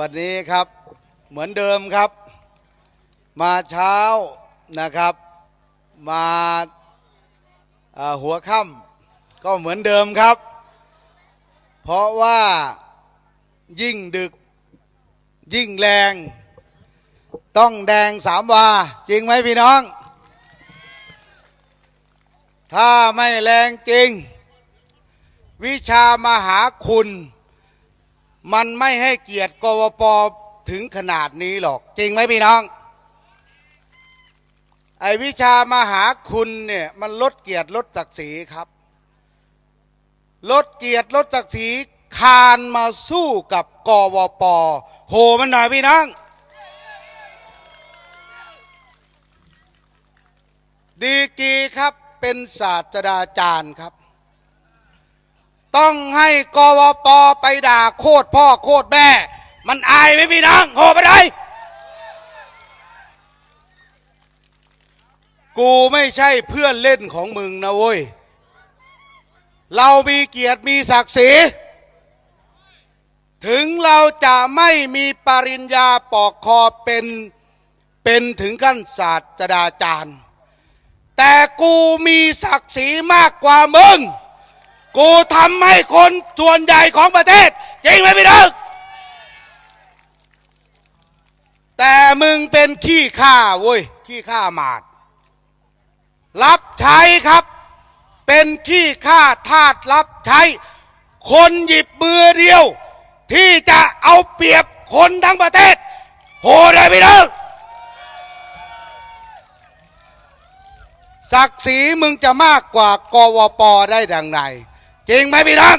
วันนี้ครับเหมือนเดิมครับ มาเช้านะครับ มาหัวค่ำก็เหมือนเดิมครับ เพราะว่ายิ่งดึกยิ่งแรง ต้องแดงสามวา จริงไหมพี่น้อง ถ้าไม่แรงจริง วิชามหาคุณ มันไม่ให้เกียรติกวปถึงขนาดนี้หรอก จริงไหมพี่น้อง ไอวิชามหาคุณเนี่ยมันลดเกียรติลดศักดิ์ศรีครับ ลดเกียรติลดศักดิ์ศรีคานมาสู้กับกวปโหมันหน่อยพี่น้อง ดีกีครับเป็นศาสตราจารย์ครับ ต้องให้กวปไปด่าโคตรพ่อโคตรแม่ มันอายไหมพี่น้องโหไปไหนกูไม่ใช่เพื่อนเล่นของมึงนะเว้ย เรามีเกียรติมีศักดิ์ศรี ถึงเราจะไม่มีปริญญาปอกคอเป็นเป็นถึงขั้นศาสตราจารย์ แต่กูมีศักดิ์ศรีมากกว่ามึง กูทำให้คนส่วนใหญ่ของประเทศ จริงไหมพี่น้องแต่มึงเป็นขี้ข้าเว้ย ขี้ข้าหมาด รับใช้ครับ เป็นขี้ข้าทาสรับใช้ คนหยิบมือเดียว ที่จะเอาเปรียบคนทั้งประเทศ โหได้พี่น้องศักดิ์ศรีมึงจะมากกว่ากวปได้ดังไหน จริงไหมพี่น้อง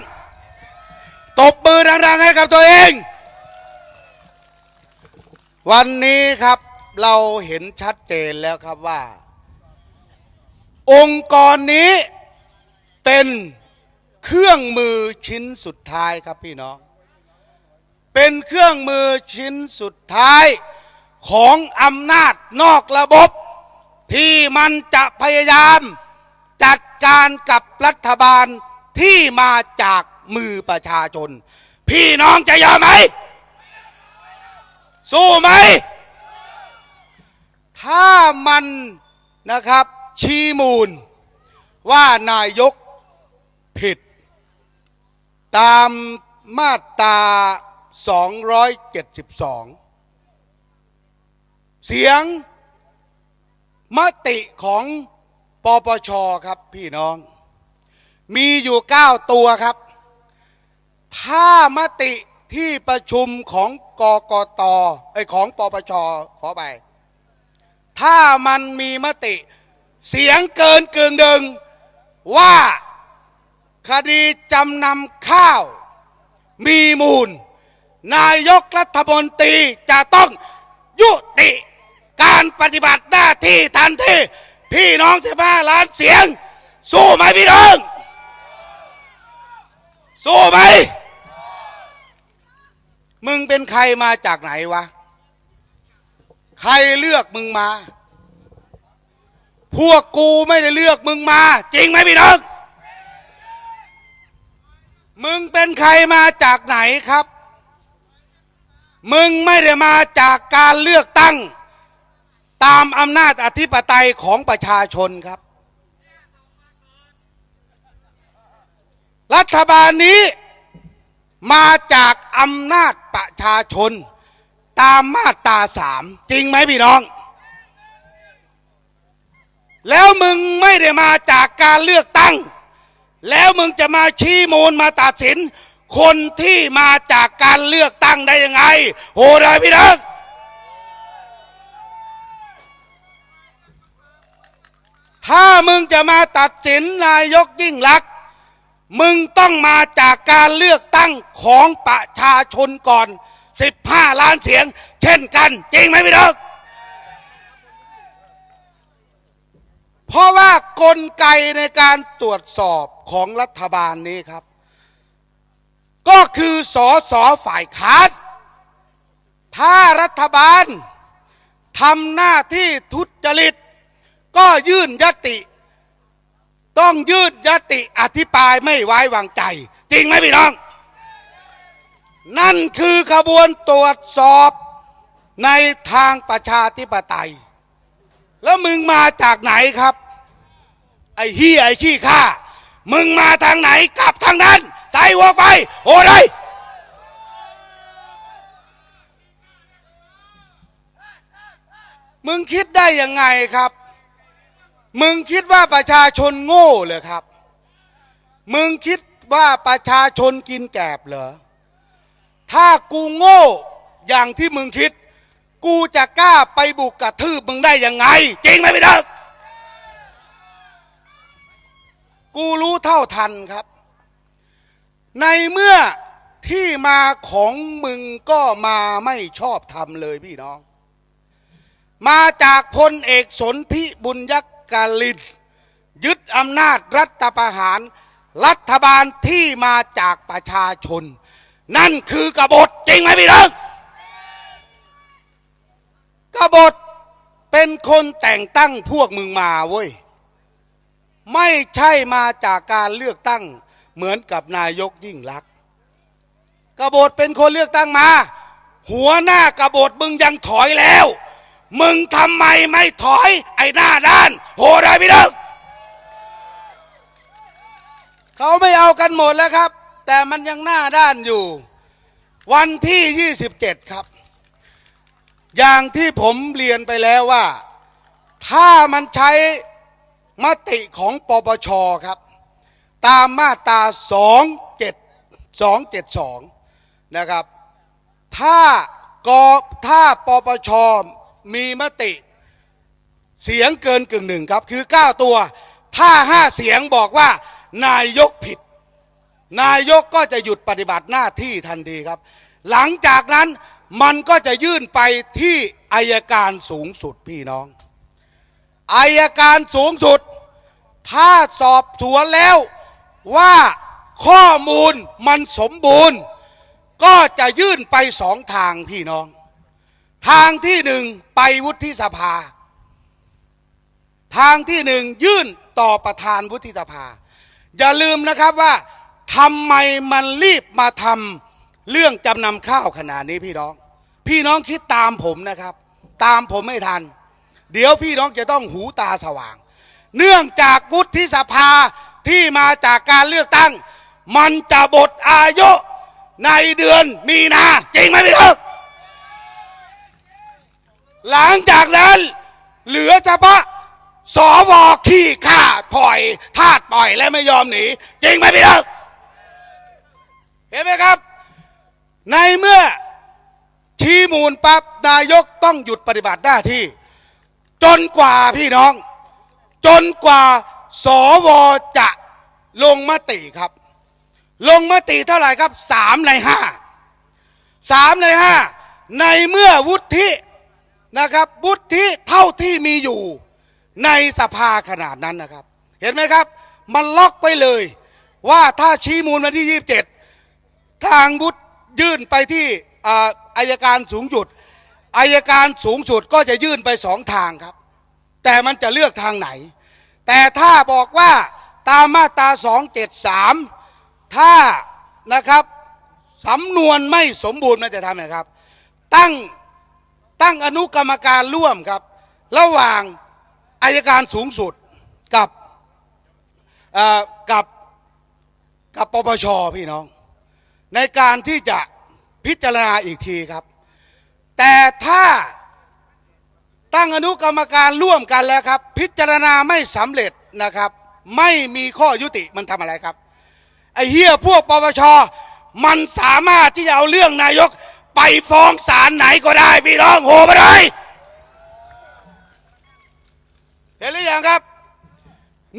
ตบมือดังๆให้กับตัวเอง วันนี้ครับเราเห็นชัดเจนแล้วครับว่า องค์กรนี้เป็นเครื่องมือชิ้นสุดท้ายครับพี่น้อง เป็นเครื่องมือชิ้นสุดท้ายของอำนาจนอกระบบ ที่มันจะพยายามจัดการกับรัฐบาล ที่มาจากมือประชาชน พี่น้องจะยอมไหม สู้ไหม ถ้ามันนะครับชี้มูล ว่านายกผิด ตามมาตรา 272 เสียงมติของปปชครับพี่น้อง มีอยู่ 9 ตัวครับ ถ้ามติที่ประชุมของกกตไอของปปชขอไป ถ้ามันมีมติเสียงเกินกึ่งหนึ่งว่าคดีจำนำข้าว มีมูล นายกรัฐมนตรีจะต้องยุติการปฏิบัติหน้าที่ทันทีพี่น้องสิบห้าล้านเสียง สู้ไหมพี่น้อง สู้ไหมมึงเป็นใครมาจากไหนวะ ใครเลือกมึงมา พวกกูไม่ได้เลือกมึงมา จริงไหมพี่น้อง มึงเป็นใครมาจากไหนครับ มึงไม่ได้มาจากการเลือกตั้ง ตามอำนาจอธิปไตยของประชาชนครับ รัฐบาลนี้มาจากอำนาจประชาชน ตามมาตราสามจริงไหมพี่น้อง แล้วมึงไม่ได้มาจากการเลือกตั้ง แล้วมึงจะมาชี้มูลมาตัดสิน คนที่มาจากการเลือกตั้งได้ยังไงโหเลยพี่น้องถ้ามึงจะมาตัดสินนายกยิ่งลักษณ์ มึงต้องมาจากการเลือกตั้งของประชาชนก่อน 15 ล้านเสียง เช่นกัน จริงไหมพี่น้องเพราะว่ากลไกในการตรวจสอบของรัฐบาลนี้ครับ ก็คือสอสอฝ่ายค้านถ้ารัฐบาลทำหน้าที่ทุจริต ก็ยื่นยติ ต้องยื่นยติอธิปรายไม่ไว้วางใจ จริงไหมพี่น้อง นั่นคือขบวนตรวจสอบในทางประชาธิปไตย แล้วมึงมาจากไหนครับ ไอ้เฮียไอ้ขี้ข้ามึงมาทางไหนกลับทางนั้น ใส่หัวไป โอ้ยมึงคิดได้ยังไงครับ มึงคิดว่าประชาชนโง่เหรอครับ มึงคิดว่าประชาชนกินแกบเหรอ ถ้ากูโง่อย่างที่มึงคิด กูจะกล้าไปบุกกระทืบมึงได้ยังไง จริงไหมพี่เด็กกูรู้เท่าทันครับ ในเมื่อที่มาของมึงก็มาไม่ชอบทำเลยพี่น้อง มาจากพลเอกสนธิบุญยัก กาลินยึดอำนาจรัฐประหาร รัฐบาลที่มาจากประชาชน นั่นคือกบฏจริงไหมพี่น้องกบฏเป็นคนแต่งตั้งพวกมึงมาเว้ย ไม่ใช่มาจากการเลือกตั้งเหมือนกับนายกยิ่งลักษณ์กบฏเป็นคนเลือกตั้งมา หัวหน้ากบฏมึงยังถอยแล้ว มึงทำไมไม่ถอย ไอ้หน้าด้านโหได้พี่น้องเขาไม่เอากันหมดแล้วครับ แต่มันยังหน้าด้านอยู่ วันที่ 27 ครับ อย่างที่ผมเรียนไปแล้วว่า ถ้ามันใช้มติของปปชครับ ตามมาตรา27 272 นะครับ ถ้ากถ้าปปช มีมติ เสียงเกินกึ่งหนึ่งครับ คือ 9 ตัว ถ้า5เสียงบอกว่านายกผิด นายกก็จะหยุดปฏิบัติหน้าที่ทันทีครับ หลังจากนั้นมันก็จะยื่นไปที่อายการสูงสุดพี่น้องอายการสูงสุด ถ้าสอบสวนแล้วว่าข้อมูลมันสมบูรณ์ ก็จะยื่นไปสองทางพี่น้อง ทางที่หนึ่งไปวุฒิสภา ทางที่หนึ่งยื่นต่อประธานวุฒิสภา อย่าลืมนะครับว่าทำไมมันรีบมาทำเรื่องจำนำข้าวขนาดนี้พี่น้อง พี่น้องคิดตามผมนะครับ ตามผมไม่ทัน เดี๋ยวพี่น้องจะต้องหูตาสว่าง เนื่องจากวุฒิสภาที่มาจากการเลือกตั้ง มันจะบทอายุในเดือนมีนาจริงไหมพี่น้อง หลังจากนั้นเหลือเฉพาะสวขี้ข้าปล่อยทาดปล่อยและไม่ยอมหนี จริงไหมพี่น้องเห็นไหมครับ ในเมื่อชี้มูลปั๊บนายกต้องหยุดปฏิบัติหน้าที่ จนกว่าพี่น้อง จนกว่าสวจะลงมติครับ ลงมติเท่าไหร่ครับสามในห้าสามในห้าในเมื่อวุฒิ นะครับวุฒิเท่าที่มีอยู่ในสภาขนาดนั้นนะครับ เห็นไหมครับ มันล็อกไปเลย ว่าถ้าชี้มูลวันที่ 27 ทางวุฒิยื่นไปที่อ่าอายการสูงสุดอายการสูงสุดก็จะยื่นไปสองทางครับ แต่มันจะเลือกทางไหน แต่ถ้าบอกว่าตามมาตรา 273 ถ้านะครับสำนวนไม่สมบูรณ์มันจะทำไงครับ ตั้ง ตั้งอนุกรรมการร่วมครับ ระหว่างอายการสูงสุดกับกับกับปปชพี่น้อง ในการที่จะพิจารณาอีกทีครับ แต่ถ้าตั้งอนุกรรมการร่วมกันแล้วครับ พิจารณาไม่สำเร็จนะครับ ไม่มีข้อยุติมันทำอะไรครับไอเฮียพวกปปชมันสามารถที่จะเอาเรื่องนายก ไปฟ้องศาลไหนก็ได้ พี่น้องโหไปเลยเห็นหรือยังครับ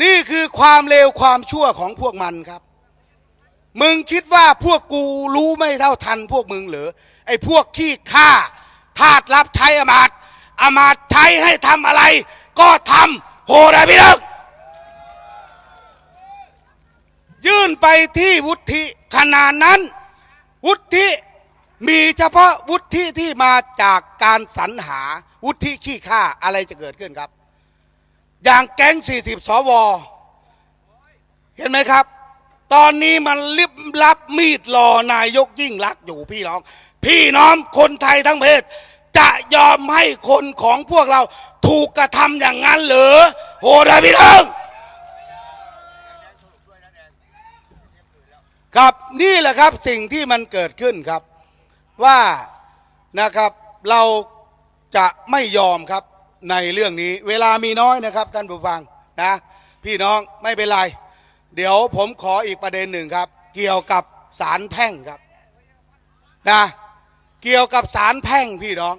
นี่คือความเลวความชั่วของพวกมันครับ มึงคิดว่าพวกกูรู้ไม่เท่าทัน พวกมึงเหรอไอ้พวกขี้ข้าทาสรับใช้อมาตย์อมาตย์ใช้ให้ทำอะไร ก็ทำโหได้พี่น้องยื่นไปที่วุฒิขนาดนั้น วุฒิ มีเฉพาะวุฒิที่มาจากการสรรหาวุฒิขี้ข้าอะไรจะเกิดขึ้นครับ อย่างแก๊ง 40 สว เห็นไหมครับ ตอนนี้มันลิบลับมีดรอนายกยิ่งรักอยู่พี่น้อง พี่น้องคนไทยทั้งประเทศ จะยอมให้คนของพวกเราถูกกระทำอย่างนั้นหรือโหดพี่น้องครับนี่แหละครับสิ่งที่มันเกิดขึ้นครับ ว่านะครับเราจะไม่ยอมครับในเรื่องนี้ เวลามีน้อยนะครับท่านผู้ฟังนะพี่น้องไม่เป็นไร เดี๋ยวผมขออีกประเด็นหนึ่งครับ เกี่ยวกับสารแพ่งครับนะเกี่ยวกับสารแพ่งพี่น้อง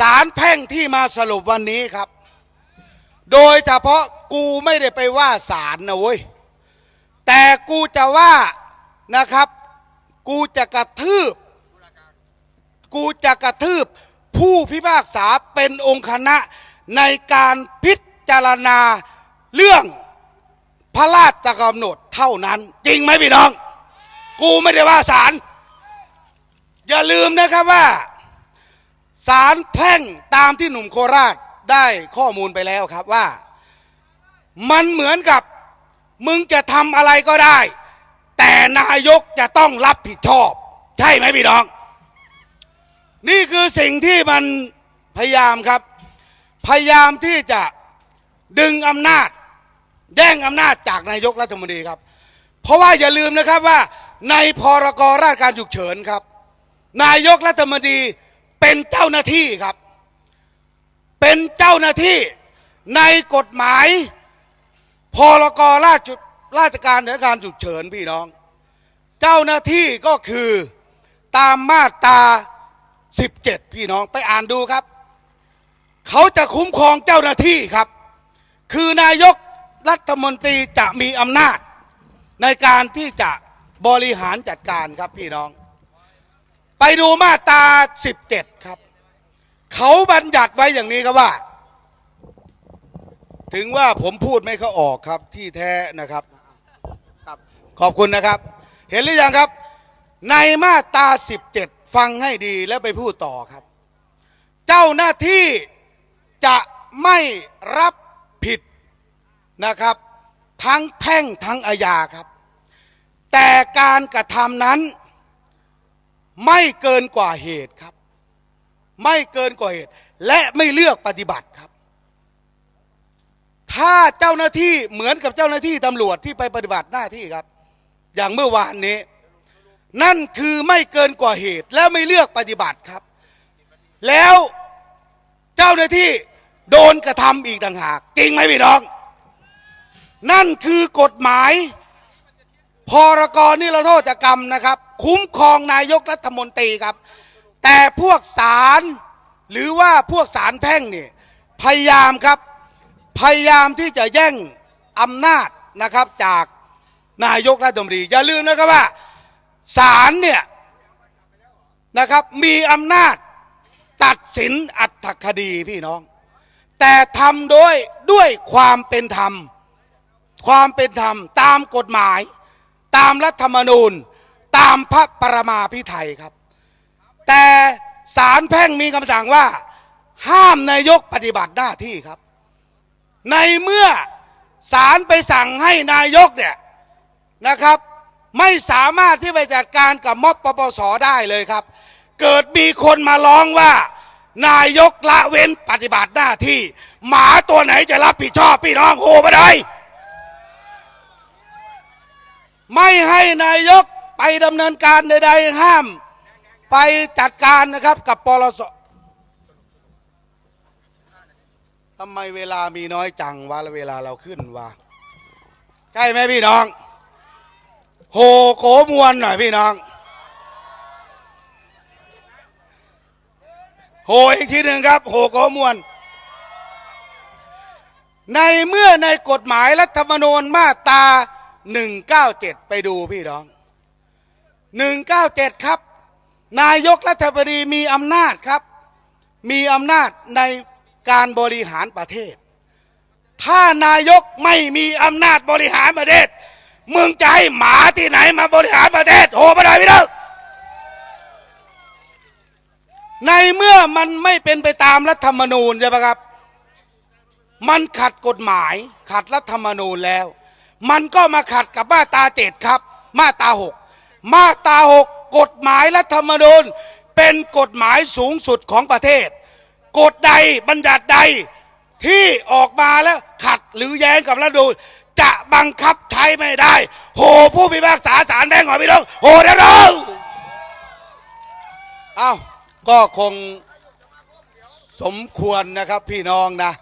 สารแพ่งที่มาสรุปวันนี้ครับ โดยเฉพาะกูไม่ได้ไปว่าสารนะเว้ยแต่กูจะว่านะครับ กูจะกระทืบ กูจะกระทืบผู้พิพากษาเป็นองค์คณะในการพิจารณาเรื่องพระราชกำหนดเท่านั้น จริงไหมพี่น้อง กูไม่ได้ว่าศาลอย่าลืมนะครับว่าศาลแพ่งตามที่หนุ่มโคราชได้ข้อมูลไปแล้วครับว่า มันเหมือนกับมึงจะทำอะไรก็ได้ แต่นายกจะต้องรับผิดชอบ ใช่ไหมพี่น้อง นี่คือสิ่งที่มันพยายามครับ พยายามที่จะดึงอำนาจ แย่งอำนาจจากนายกรัฐมนตรีครับ เพราะว่าอย่าลืมนะครับว่าในพรกราชการฉุกเฉินครับ นายกรัฐมนตรีเป็นเจ้าหน้าที่ครับ เป็นเจ้าหน้าที่ในกฎหมาย พรกราชราชการสถานการณ์ฉุกเฉินพี่น้อง เจ้าหน้าที่ก็คือตามมาตรา 17 พี่น้องไปอ่านดูครับ เขาจะคุ้มครองเจ้าหน้าที่ครับ คือนายกรัฐมนตรีจะมีอำนาจ ในการที่จะบริหารจัดการครับพี่น้อง ไปดูมาตรา 17 ครับ เขาบัญญัติไว้อย่างนี้ครับว่า ถึงว่าผมพูดไม่เขาออกครับที่แท้นะครับ ขอบคุณนะครับ เห็นหรือยังครับ ในมาตรา 17 ฟังให้ดีแล้วไปพูดต่อครับ เจ้าหน้าที่จะไม่รับผิดนะครับ ทั้งแพ่งทั้งอาญาครับ แต่การกระทำนั้นไม่เกินกว่าเหตุครับ ไม่เกินกว่าเหตุ และไม่เลือกปฏิบัติครับ ถ้าเจ้าหน้าที่เหมือนกับเจ้าหน้าที่ตำรวจที่ไปปฏิบัติหน้าที่ครับ อย่างเมื่อวานนี้ นั่นคือไม่เกินกว่าเหตุ และไม่เลือกปฏิบัติครับ แล้วเจ้าหน้าที่โดนกระทำอีกต่างหากจริงไหมพี่น้อง นั่นคือกฎหมาย พรกนิรโทษกรรมนะครับ คุ้มครองนายกรัฐมนตรีครับ แต่พวกศาลหรือว่าพวกศาลแพ่งเนี่ยพยายามครับ พยายามที่จะแย่งอำนาจนะครับจากนายกรัฐมนตรีอย่าลืมนะครับว่า ศาลเนี่ยนะครับมีอำนาจตัดสินอัตคดีพี่น้อง แต่ทำโดยด้วยความเป็นธรรม ความเป็นธรรมตามกฎหมาย ตามรัฐธรรมนูญ ตามพระประมาพิไทยครับ แต่ศาลแพ่งมีคำสั่งว่า ห้ามนายกปฏิบัติหน้าที่ครับ ในเมื่อศาลไปสั่งให้นายกเนี่ยนะครับ ไม่สามารถที่ไปจัดการกับม็อบปปสได้เลยครับ เกิดมีคนมาร้องว่า นายกละเว้นปฏิบัติหน้าที่ หมาตัวไหนจะรับผิดชอบพี่น้องโหไปเลยไม่ให้นายกไปดำเนินการใดๆห้าม ไปจัดการนะครับกับปลสทำไมเวลามีน้อยจังวะเวลาเราขึ้นวะใช่ไหมพี่น้อง โหโกมวนหน่อยพี่น้อง โหอีกทีหนึ่งครับ โหโกมวน ในเมื่อในกฎหมายรัฐธรรมนูญมาตรา197 ไปดูพี่น้อง 197 ครับ นายกรัฐมนตรีมีอำนาจครับ มีอำนาจในการบริหารประเทศ ถ้านายกไม่มีอำนาจบริหารประเทศ มึงจะให้หมาที่ไหนมาบริหารประเทศโหไม่ได้พี่น้องในเมื่อมันไม่เป็นไปตามรัฐธรรมนูญใช่ไหมครับ มันขัดกฎหมาย ขัดรัฐธรรมนูญแล้ว มันก็มาขัดกับมาตราเจ็ดครับ มาตราหกมาตราหกกฎหมายรัฐธรรมนูญ เป็นกฎหมายสูงสุดของประเทศ กฎใดบัญญัติใดที่ออกมาแล้วขัดหรือแย้งกับรัฐธรรมนูญ จะบังคับใช้ไม่ได้ โหผู้พิพากษาศาลแพ่งของพี่น้องโหเด้อเราเอ้าก็คงสมควรนะครับพี่น้องนะ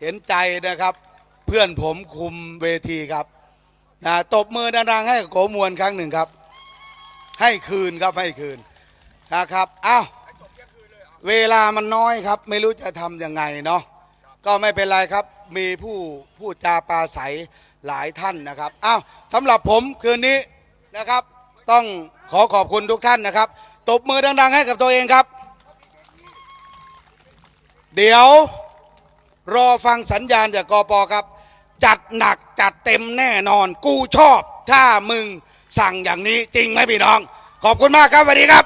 เห็นใจนะครับ เพื่อนผมคุมเวทีครับนะตบมือดังๆให้โกมวลครั้งหนึ่งครับ ให้คืนครับให้คืนนะครับอ้าวเวลามันน้อยครับ ไม่รู้จะทำยังไงเนาะก็ไม่เป็นไรครับมีผู้ผู้จาปราศัย หลายท่านนะครับอ้าวสำหรับผมคืนนี้นะครับ ต้องขอขอบคุณทุกท่านนะครับ ตบมือดังๆให้กับตัวเองครับ เดี๋ยวรอฟังสัญญาณจากกปครับ จัดหนักจัดเต็มแน่นอน กูชอบ ถ้ามึงสั่งอย่างนี้จริงไหมพี่น้อง ขอบคุณมากครับสวัสดีครับ